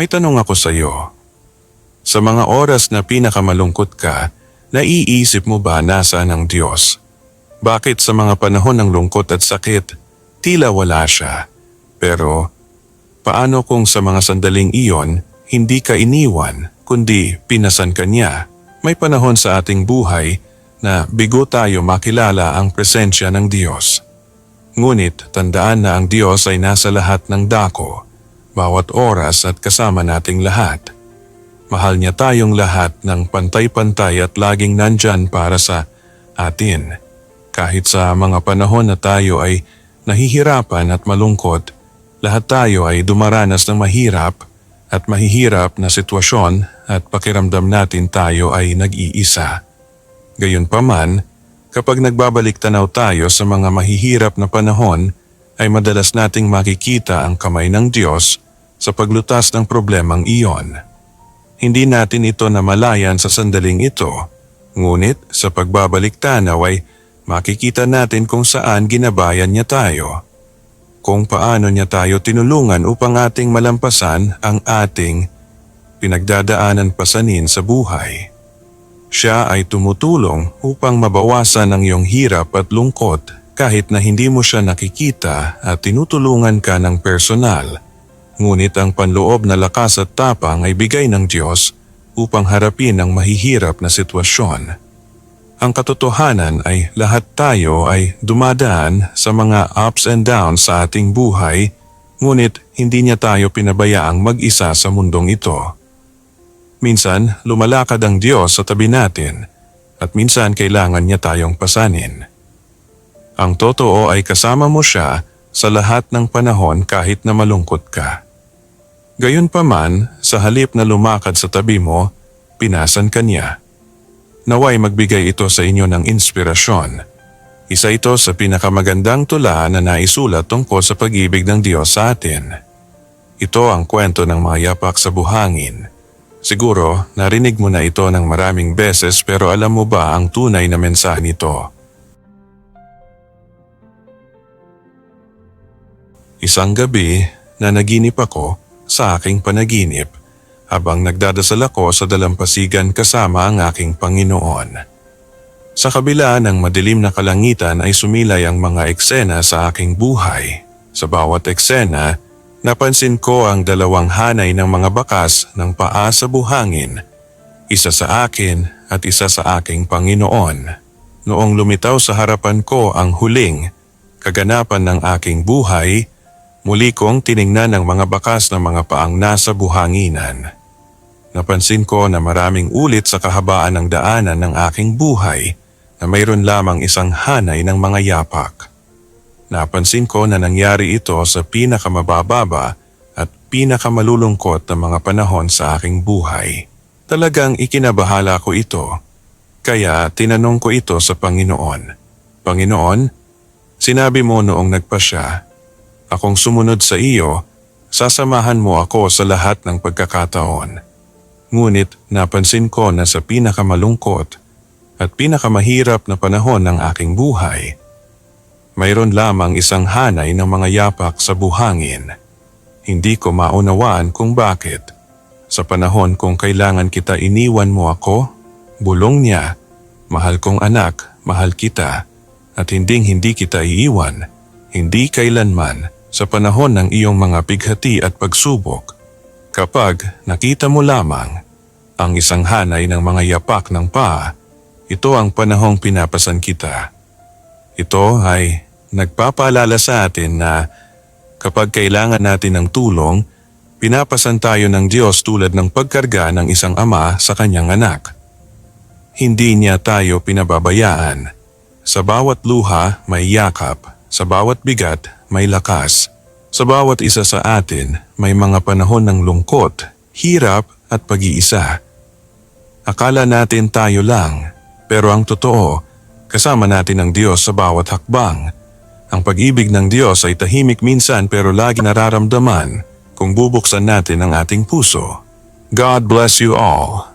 May tanong ako sa iyo. Sa mga oras na pinakamalungkot ka, naiisip mo ba nasaan ang Diyos? Bakit sa mga panahon ng lungkot at sakit, tila wala siya? Pero, paano kung sa mga sandaling iyon, hindi ka iniwan, kundi pinasan ka niya? May panahon sa ating buhay na bigo tayo makilala ang presensya ng Diyos. Ngunit tandaan na ang Diyos ay nasa lahat ng dako, bawat oras at kasama nating lahat. Mahal niya tayong lahat ng pantay-pantay at laging nandyan para sa atin. Kahit sa mga panahon na tayo ay nahihirapan at malungkot, lahat tayo ay dumaranas ng mahirap at mahihirap na sitwasyon at pakiramdam natin tayo ay nag-iisa. Gayunpaman, kapag nagbabalik tanaw tayo sa mga mahihirap na panahon, ay madalas nating makikita ang kamay ng Diyos sa paglutas ng problemang iyon. Hindi natin ito namalayan sa sandaling ito, ngunit sa pagbabalik tanaw ay makikita natin kung saan ginabayan niya tayo. Kung paano niya tayo tinulungan upang ating malampasan ang ating pinagdadaanan pasanin sa buhay. Siya ay tumutulong upang mabawasan ang iyong hirap at lungkot kahit na hindi mo siya nakikita at tinutulungan ka ng personal. Ngunit ang panloob na lakas at tapang ay bigay ng Diyos upang harapin ang mahihirap na sitwasyon. Ang katotohanan ay lahat tayo ay dumadaan sa mga ups and downs sa ating buhay, ngunit hindi niya tayo pinabayaang mag-isa sa mundong ito. Minsan, lumalakad ang Diyos sa tabi natin at minsan kailangan niya tayong pasanin. Ang totoo ay kasama mo siya sa lahat ng panahon kahit na malungkot ka. Gayunpaman, sa halip na lumakad sa tabi mo, pinasan ka niya. Naway magbigay ito sa inyo ng inspirasyon. Isa ito sa pinakamagandang tula na naisulat tungkol sa pag-ibig ng Diyos sa atin. Ito ang kwento ng mga yapak sa buhangin. Siguro, narinig mo na ito ng maraming beses pero alam mo ba ang tunay na mensahe nito? Isang gabi na naginip ako sa aking panaginip habang nagdadasal ako sa dalampasigan kasama ang aking Panginoon. Sa kabila ng madilim na kalangitan ay sumilay ang mga eksena sa aking buhay. Sa bawat eksena, napansin ko ang dalawang hanay ng mga bakas ng paa sa buhangin, isa sa akin at isa sa aking Panginoon. Noong lumitaw sa harapan ko ang huling kaganapan ng aking buhay, muli kong tiningnan ang mga bakas ng mga paang nasa buhanginan. Napansin ko na maraming ulit sa kahabaan ng daanan ng aking buhay na mayroon lamang isang hanay ng mga yapak. Napansin ko na nangyari ito sa pinakamabababa at pinakamalulungkot na mga panahon sa aking buhay. Talagang ikinabahala ko ito, kaya tinanong ko ito sa Panginoon. Panginoon, sinabi mo noong nagpasya, akong sumunod sa iyo, sasamahan mo ako sa lahat ng pagkakataon. Ngunit napansin ko na sa pinakamalungkot at pinakamahirap na panahon ng aking buhay, mayroon lamang isang hanay ng mga yapak sa buhangin. Hindi ko maunawaan kung bakit. Sa panahon kung kailangan kita iniwan mo ako, bulong niya, mahal kong anak, mahal kita, at hinding hindi kita iiwan, hindi kailanman sa panahon ng iyong mga bighati at pagsubok. Kapag nakita mo lamang ang isang hanay ng mga yapak ng paa, ito ang panahong pinapasan kita. Ito ay nagpapaalala sa atin na kapag kailangan natin ng tulong, pinapasan tayo ng Diyos tulad ng pagkarga ng isang ama sa kanyang anak. Hindi niya tayo pinababayaan. Sa bawat luha may yakap, sa bawat bigat may lakas. Sa bawat isa sa atin may mga panahon ng lungkot, hirap at pag-iisa. Akala natin tayo lang, pero ang totoo, kasama natin ang Diyos sa bawat hakbang. Ang pag-ibig ng Diyos ay tahimik minsan pero lagi nararamdaman kung bubuksan natin ang ating puso. God bless you all.